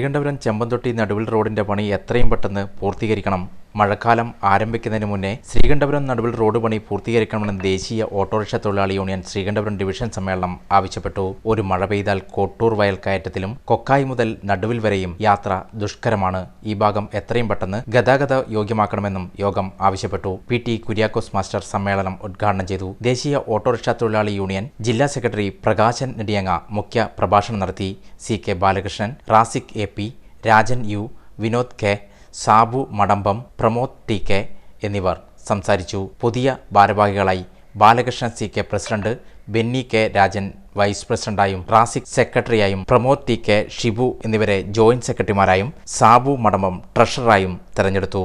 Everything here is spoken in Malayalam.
ശ്രീകണ്ഠപുരം ചെമ്പന്തൊട്ടി നടുവിൽ റോഡിന്റെ പണി എത്രയും പെട്ടെന്ന് പൂർത്തീകരിക്കണം. മഴക്കാലം ആരംഭിക്കുന്നതിന് മുന്നേ ശ്രീകണ്ഠപുരം നടുവിൽ റോഡ് പണി പൂർത്തീകരിക്കണമെന്ന് ദേശീയ ഓട്ടോറിക്ഷ തൊഴിലാളി യൂണിയൻ ശ്രീകണ്ഠപുരം ഡിവിഷൻ സമ്മേളനം ആവശ്യപ്പെട്ടു. ഒരു മഴ പെയ്താൽ കോട്ടൂർ വയൽ കയറ്റത്തിലും കൊക്കായി മുതൽ നടുവിൽ വരെയും യാത്ര ദുഷ്കരമാണ്. ഈ ഭാഗം എത്രയും പെട്ടെന്ന് ഗതാഗത യോഗ്യമാക്കണമെന്നും യോഗം ആവശ്യപ്പെട്ടു. പി ടി കുര്യാക്കോസ് മാസ്റ്റർ സമ്മേളനം ഉദ്ഘാടനം ചെയ്തു. ദേശീയ ഓട്ടോറിക്ഷ തൊഴിലാളി യൂണിയൻ ജില്ലാ സെക്രട്ടറി പ്രകാശൻ നെടിയങ്ങ മുഖ്യ പ്രഭാഷണം നടത്തി. C K Balakrishnan Rasik A P Rajan U Vinod K Sabu Madambam Pramod T K എന്നിവർ സംസാരിച്ചു. പുതിയ ഭാരവാഹികളായി Balakrishnan C K president Benny K Rajan vice പ്രസിഡന്റായും Rasik സെക്രട്ടറിയായും പ്രമോദ് ടി കെ ഷിബു എന്നിവരെ ജോയിന്റ് സെക്രട്ടറിമാരായും സാബു മടമ്പം ട്രഷററായും തെരഞ്ഞെടുത്തു.